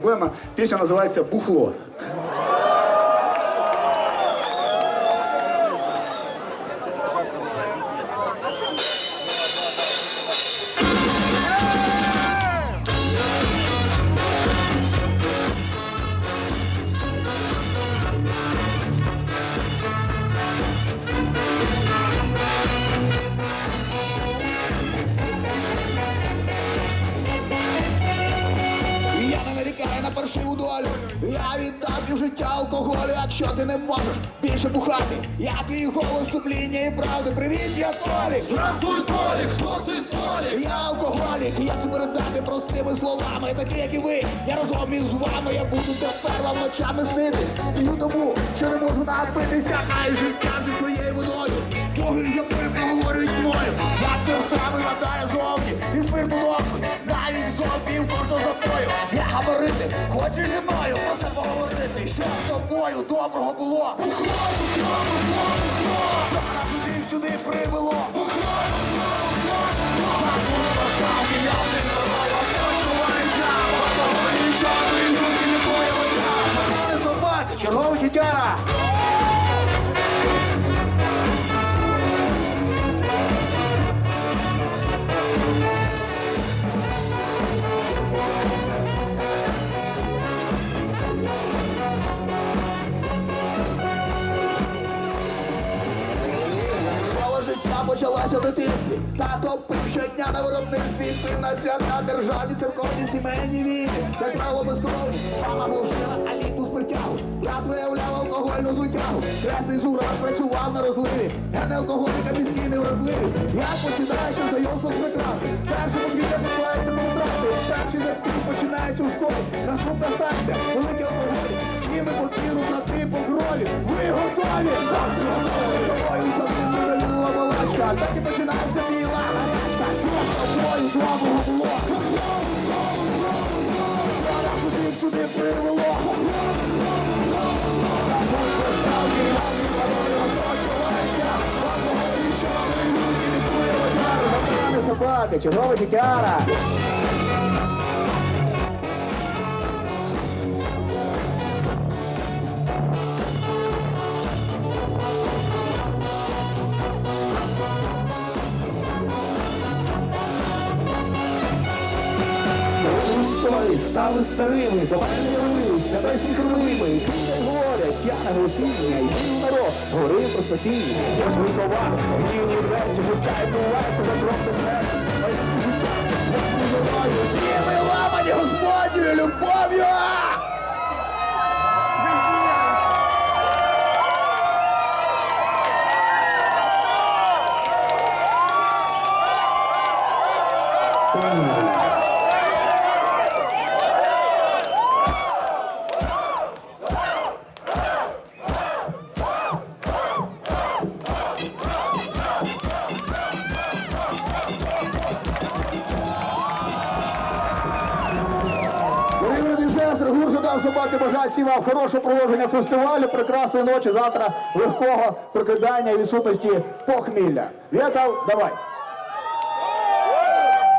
Проблема. Пісня називається Бухло. На паршиву долю. Я віддав пів життя алкоголю, якщо ти не можеш більше бухати. Я твій голос сумління і правди. Привіт, я Толік! Здравствуй, Толік, хто ти Толік? Я алкоголік, як це передати простими словами, такі як і ви. Я разом із вами, я буду тепер вам ночами снитись. П'ю тому, що не можу напитися, хай життя зі своєю водою. Боги зі мною проговорюють мною. Я це саме гадає зовні. І спирту ногу, навіть зомбі в кожного запою. Тобою доброго було? Що нас туди сюди привело? Черговий тітяра! Почалася в дитинстві. Тато пив щодня на виробництві, пив на свята державні, церковні, сімейні війни. Як правило безкровні, мама глушила, а літу спиртягу. Брат виявляв алкогольну звитягу. Кресний зурак працював на розливі. Я не алкоголіка міський не вразливий. Як починається знайомство з прекрасним. Перший подвір'я починається контрасти. Перший запій починається у школі. Наступна станція, великий алкоголь. Чими по кіру, брати по крові. Ви готові. Доброго було? Що нас усіх сюди привело? Собака, чужого ставки, Історії стали старими, до мене явились небесні хромими. Книги говорять, я голосіння, і народ, говорив про спасіння. Я свої слова, гнівні речі, життя відбувається за крок до смерті. Моє життя, я споживаю, всіми ламані Господньою любов'ю! Дорогі «Жадан собаки бажає всім вам хорошого проводження фестивалю, прекрасної ночі, завтра легкого прокидання і відсутності похмілля. Вітав, давай!